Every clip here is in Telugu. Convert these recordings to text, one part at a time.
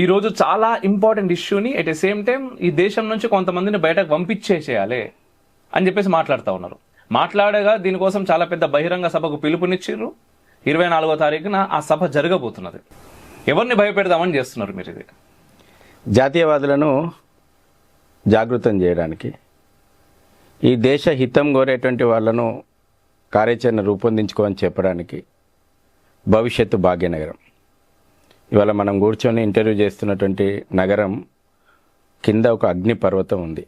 ఈరోజు చాలా ఇంపార్టెంట్ ఇష్యూని ఎట్ ద సేమ్ టైం ఈ దేశం నుంచి కొంతమందిని బయటకు పంపించేసేయాలి అని చెప్పేసి మాట్లాడుతూ ఉన్నారు. మాట్లాడగా దీనికోసం చాలా పెద్ద బహిరంగ సభకు పిలుపునిచ్చారు ఇరవై నాలుగో తారీఖున ఆ సభ జరగబోతున్నది. ఎవరిని భయపెడదామని చేస్తున్నారు మీరు ఇది? జాతీయవాదులను జాగృతం చేయడానికి ఈ దేశ హితం కోరేటువంటి వాళ్ళను కార్యాచరణ రూపొందించుకోమని చెప్పడానికి భవిష్యత్తు భాగ్యనగరం. ఇవాళ మనం కూర్చొని ఇంటర్వ్యూ చేస్తున్నటువంటి నగరం కింద ఒక అగ్ని పర్వతం ఉంది.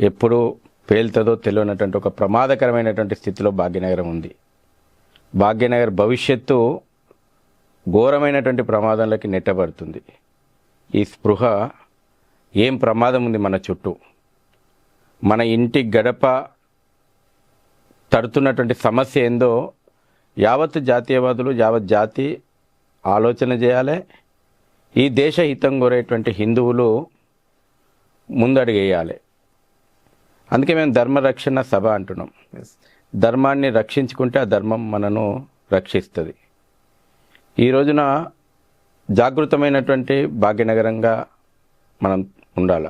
ఎప్పుడు పేలుతుందో తెలియనటువంటి ఒక ప్రమాదకరమైనటువంటి స్థితిలో భాగ్యనగరం ఉంది. భాగ్యనగర్ భవిష్యత్తు ఘోరమైనటువంటి ప్రమాదంలోకి నెట్టబడుతుంది. ఈ స్పృహ ఏం ప్రమాదం ఉంది మన చుట్టూ? మన ఇంటి గడప తడుతున్నటువంటి సమస్య ఏందో యావత్ జాతీయవాదులు యావత్ జాతి ఆలోచన చేయాలి. ఈ దేశ హితం కోరేటువంటి హిందువులు ముందడుగేయాలి. అందుకే మేము ధర్మరక్షణ సభ అంటున్నాం. ధర్మాన్ని రక్షించుకుంటే ఆ ధర్మం మనను రక్షిస్తుంది. ఈ రోజున జాగృతమైనటువంటి భాగ్యనగరంగా మనం ఉండాలి.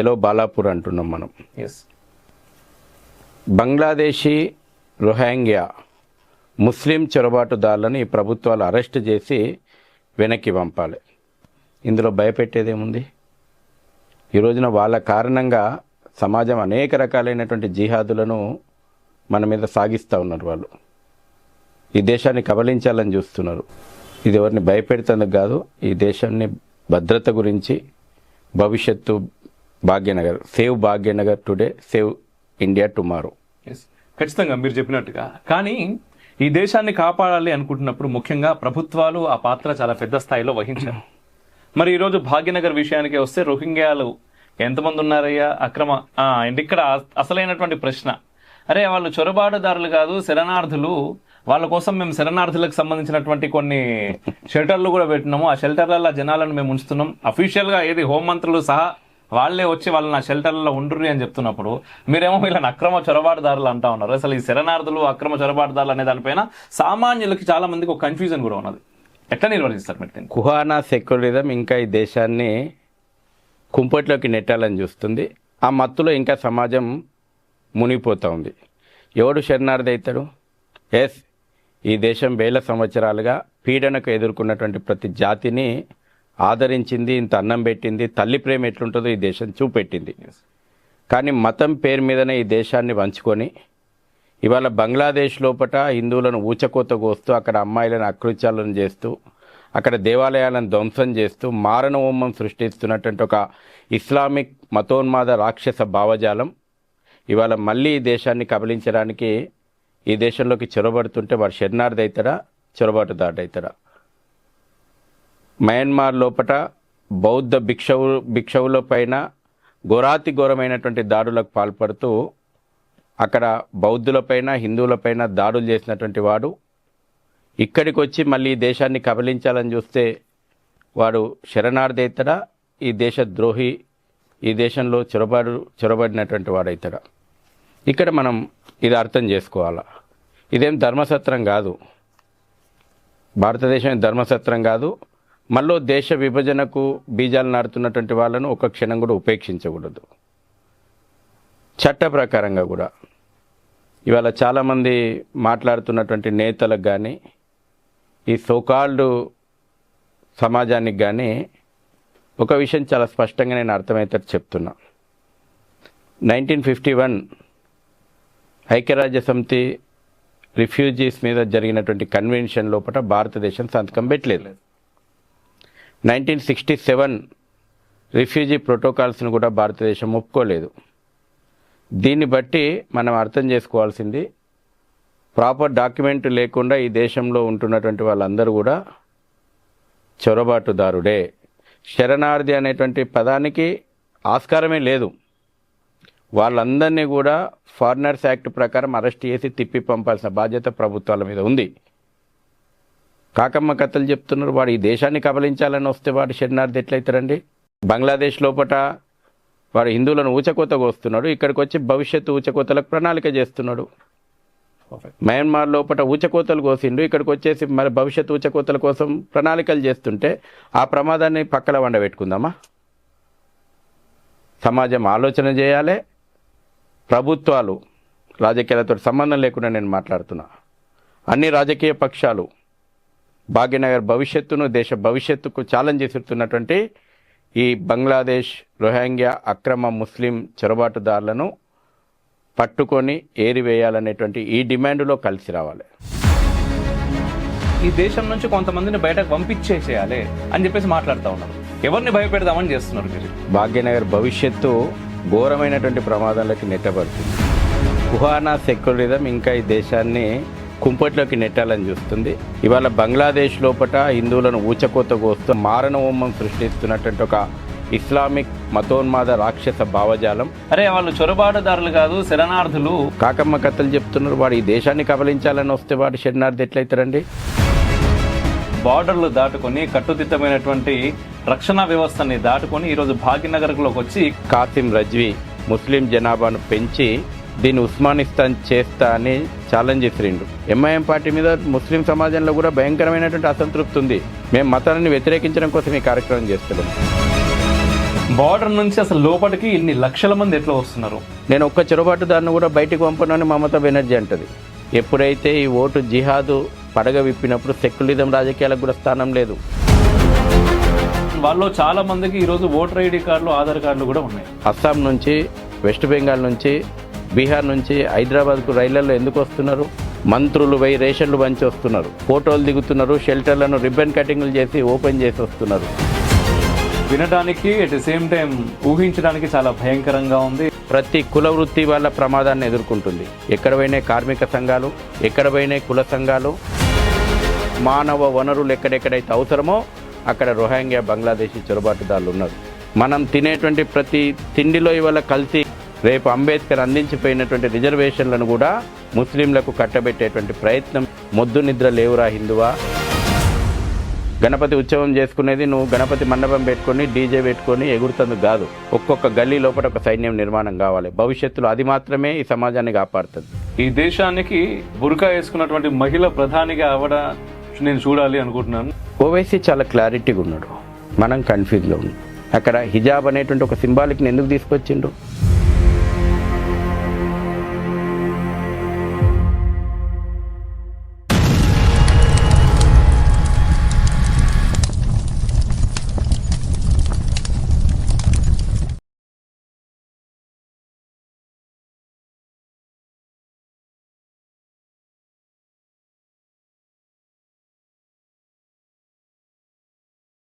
చలో బాలాపూర్ అంటున్నాం మనం. ఎస్ బంగ్లాదేశీ రొహాంగ్యా ముస్లిం చొరబాటుదారులను ఈ ప్రభుత్వాలు అరెస్ట్ చేసి వెనక్కి పంపాలి. ఇందులో భయపెట్టేదేముంది? ఈ రోజున వాళ్ళ కారణంగా సమాజం అనేక రకాలైనటువంటి జిహాదులను మన మీద సాగిస్తూ ఉన్నారు వాళ్ళు. ఈ దేశాన్ని కబలించాలని చూస్తున్నారు. ఇది ఎవరిని భయపెడుతుంది కాదు ఈ దేశాన్ని భద్రత గురించి భవిష్యత్తు Bhagyanagar save Bhagyanagar today save India tomorrow. ఖచ్చితంగా మీరు చెప్పినట్టుగా. కానీ ఈ దేశాన్ని కాపాడాలి అనుకుంటున్నప్పుడు ముఖ్యంగా ప్రభుత్వాలు ఆ పాత్ర చాలా పెద్ద స్థాయిలో వహించారు. మరి ఈరోజు భాగ్యనగర్ విషయానికి వస్తే రోహింగ్యాలు ఎంతమంది ఉన్నారయ్యా? అక్రమ అండ్ ఇక్కడ అస- అసలైనటువంటి ప్రశ్న. అరే వాళ్ళు చొరబాటుదారులు కాదు శరణార్థులు. వాళ్ళ కోసం మేము శరణార్థులకు సంబంధించినటువంటి కొన్ని షెల్టర్లు కూడా పెట్టినాము. ఆ షెల్టర్లలో జనాలను మేము ఉంచుతున్నాం. అఫీషియల్గా ఏది హోంమంత్రులు సహా వాళ్ళే వచ్చి వాళ్ళు నా షెల్టర్లలో ఉండ్రి అని చెప్తున్నప్పుడు మీరేమో వీళ్ళని అక్రమ చొరబాటుదారులు అంటా ఉన్నారు. అసలు ఈ శరణార్థులు అక్రమ చొరబాటుదారులు అనే దానిపైన సామాన్యులకి చాలా మందికి ఒక కన్ఫ్యూజన్ కూడా ఉన్నది. ఎట్లా నిర్వహిస్తారు మీరు కుహానా సెక్యులరిజం ఇంకా ఈ దేశాన్ని కుంపట్లోకి నెట్టాలని చూస్తుంది. ఆ మత్తులో ఇంకా సమాజం మునిగిపోతూ ఉంది. ఎవడు శరణార్థి అవుతాడు? ఎస్ ఈ దేశం వేల సంవత్సరాలుగా పీడనకు ఎదుర్కొన్నటువంటి ప్రతి జాతిని ఆదరించింది ఇంత అన్నం పెట్టింది తల్లి ప్రేమ ఎట్లుంటుందో ఈ దేశం చూపెట్టింది. కానీ మతం పేరు మీదనే ఈ దేశాన్ని వంచుకొని ఇవాళ బంగ్లాదేశ్ లోపట హిందువులను ఊచకోత కోస్తూ అక్కడ అమ్మాయిలను అకృత్యాలను చేస్తూ అక్కడ దేవాలయాలను ధ్వంసం చేస్తూ మారణ హోమం సృష్టిస్తున్నటువంటి ఒక ఇస్లామిక్ మతోన్మాద రాక్షస భావజాలం ఇవాళ మళ్ళీ ఈ దేశాన్ని కబలించడానికి ఈ దేశంలోకి చొరబడుతుంటే వాడు శరణార్థి అవుతాడా చొరబాటుదారుడు అవుతాడా మయన్మార్ లోపట బౌద్ధ భిక్షవు భిక్షవుల పైన ఘోరాతి ఘోరమైనటువంటి దాడులకు పాల్పడుతూ అక్కడ బౌద్ధులపైన హిందువులపైన దాడులు చేసినటువంటి వాడు ఇక్కడికి వచ్చి మళ్ళీ ఈ దేశాన్ని కబలించాలని చూస్తే వాడు శరణార్థి అవుతాడా ఈ దేశ ద్రోహి ఈ దేశంలో చొరబడు చొరబడినటువంటి వాడవుతాడా ఇక్కడ మనం ఇది అర్థం చేసుకోవాలా? ఇదేం ధర్మసత్రం కాదు. భారతదేశం ధర్మసత్రం కాదు. మళ్ళీ దేశ విభజనకు బీజాలు నాడుతున్నటువంటి వాళ్ళను ఒక క్షణం కూడా ఉపేక్షించకూడదు. చట్ట ప్రకారంగా కూడా. ఇవాళ చాలామంది మాట్లాడుతున్నటువంటి నేతలకు కానీ ఈ సోకాల్డ్ సమాజానికి కానీ ఒక విషయం చాలా స్పష్టంగా నేను అర్థమవుతాడు చెప్తున్నా. నైన్టీన్ ఫిఫ్టీ వన్ ఐక్యరాజ్య సమితి రిఫ్యూజీస్ మీద జరిగినటువంటి కన్వెన్షన్ లోపల భారతదేశం సంతకం పెట్టలేదు. నైన్టీన్ సిక్స్టీ సెవెన్ రిఫ్యూజీ ప్రోటోకాల్స్ను కూడా భారతదేశం ఒప్పుకోలేదు. దీన్ని బట్టి మనం అర్థం చేసుకోవాల్సింది ప్రాపర్ డాక్యుమెంట్ లేకుండా ఈ దేశంలో ఉంటున్నటువంటి వాళ్ళందరూ కూడా చొరబాటుదారుడే. శరణార్థి అనేటువంటి పదానికి ఆస్కారమే లేదు. వాళ్ళందరినీ కూడా ఫారినర్స్ యాక్ట్ ప్రకారం అరెస్ట్ చేసి తిప్పి పంపాల్సిన బాధ్యత ప్రభుత్వాల మీద ఉంది. కాకమ్మ కథలు చెప్తున్నారు. వాడు ఈ దేశాన్ని కబలించాలని వస్తే వాడు శరణార్థి ఎట్లయితారండి బంగ్లాదేశ్ లోపట వాడు హిందువులను ఊచకోత కోస్తున్నాడు. ఇక్కడికి వచ్చి భవిష్యత్తు ఊచకోతలకు ప్రణాళిక చేస్తున్నాడు. మయన్మార్ లోపల ఊచకోతలు కోసిండు. ఇక్కడికి వచ్చేసి మరి భవిష్యత్ ఊచకోతల కోసం ప్రణాళికలు చేస్తుంటే ఆ ప్రమాదాన్ని పక్కల వండబెట్టుకుందామా? సమాజం ఆలోచన చేయాలి. ప్రభుత్వాలు రాజకీయాలతో సంబంధం లేకుండా నేను మాట్లాడుతున్నా. అన్ని రాజకీయ పక్షాలు భాగ్యనగర్ భవిష్యత్తును దేశ భవిష్యత్తుకు ఛాలెంజ్ చేస్తున్నటువంటి ఈ బంగ్లాదేశ్ రోహింగ్యా అక్రమ ముస్లిం చొరబాటుదారులను పట్టుకొని ఏరివేయాలనేటువంటి ఈ డిమాండ్లో కలిసి రావాలి. ఈ దేశం నుంచి కొంతమందిని బయటకు పంపించేసేయాలి అని చెప్పేసి మాట్లాడుతూ ఉన్నారు ఎవరిని భయపెడదామని చేస్తున్నారు మీరు? భాగ్యనగర్ భవిష్యత్తు ఘోరమైనటువంటి ప్రమాదాలకి నెట్టబడుతుంది. కుహానా సెక్యులరిజం ఇంకా ఈ దేశాన్ని కుంపట్లోకి నెట్టాలని చూస్తుంది. ఇవాళ బంగ్లాదేశ్ లోపల హిందువులను ఊచకోత కోస్తూ మారణ హోమం సృష్టిస్తున్నటువంటి ఒక ఇస్లామిక్ మతోన్మాద రాక్షస భావజాలం. అరే వాళ్ళు చొరబాటుదారులు కాదు శరణార్థులు. కాకమ్మ కథలు చెప్తున్నారు వాడు ఈ దేశాన్ని కబలించాలని వస్తే వాడు షెడ్నార్థ్ ఎట్లయితారండి? బార్డర్లు దాటుకొని కట్టుదిట్టమైనటువంటి రక్షణ వ్యవస్థని దాటుకొని ఈరోజు భాగ్యనగర్లోకి వచ్చి కాసిం రజ్వీ ముస్లిం జనాభాను పెంచి దీన్ని ఉస్మానిస్తాన్ చేస్తా అని ఛాలెంజ్ చేసిండు ఎంఐఎం పార్టీ మీద ముస్లిం సమాజంలో కూడా భయంకరమైనటువంటి అసంతృప్తి ఉంది. మేము మతాన్ని వ్యతిరేకించడం కోసం ఈ కార్యక్రమం చేస్తున్నాం. బార్డర్ నుంచి అసలు లోపలికి ఇన్ని లక్షల మంది ఎట్లా వస్తున్నారు? నేను ఒక్క చొరబాటుదారుని కూడా బయటికి పంపనని మమతా బెనర్జీ అంటది. ఎప్పుడైతే ఈ ఓటు జిహాదు పడగ విప్పినప్పుడు సెక్యులిజం రాజకీయాలకు కూడా స్థానం లేదు. వాళ్ళు చాలా మందికి ఈరోజు ఓటర్ ఐడి కార్డులు ఆధార్ కార్డులు కూడా ఉన్నాయి. అస్సాం నుంచి వెస్ట్ బెంగాల్ నుంచి బీహార్ నుంచి హైదరాబాద్కు రైళ్ళలో ఎందుకు వస్తున్నారు? మంత్రులు పోయి రేషన్లు పంచి వస్తున్నారు. ఫోటోలు దిగుతున్నారు. షెల్టర్లను రిబ్బన్ కటింగ్లు చేసి ఓపెన్ చేసి వస్తున్నారు. వినడానికి అట్ ది సేమ్ టైం ఊహించడానికి చాలా భయంకరంగా ఉంది. ప్రతి కుల వృత్తి వాళ్ళ ప్రమాదాన్ని ఎదుర్కొంటుంది. ఎక్కడ పోయినా కార్మిక సంఘాలు? ఎక్కడ పోయినా కుల సంఘాలు? మానవ వనరులు ఎక్కడెక్కడైతే అవసరమో అక్కడ రోహింగ్యా బంగ్లాదేశీ చొరబాటుదారులు ఉన్నారు. మనం తినేటువంటి ప్రతి తిండిలో ఇవాళ కల్తీ రేపు అంబేద్కర్ అందించిపోయినటువంటి రిజర్వేషన్లను కూడా ముస్లింలకు కట్టబెట్టేటువంటి ప్రయత్నం మొద్దు నిద్ర లేవురా హిందువా? గణపతి ఉత్సవం చేసుకునేది నువ్వు గణపతి మండపం పెట్టుకొని డీజే పెట్టుకొని ఎగురుతందుకు కాదు. ఒక్కొక్క గల్లీ లోపల ఒక సైన్యం నిర్మాణం కావాలి. భవిష్యత్తులో అది మాత్రమే ఈ సమాజాన్ని కాపాడుతుంది. ఈ దేశానికి బురకా వేసుకున్నటువంటి మహిళ ప్రధానిగా అవడ నేను చూడాలి అనుకుంటున్నాను. ఓవైసీ చాలా క్లారిటీగా ఉన్నాడు. మనం కన్ఫ్యూజ్లో ఉన్నాం. అక్కడ హిజాబ్ అనేటువంటి ఒక సింబాలిక్ని ఎందుకు తీసుకొచ్చిండు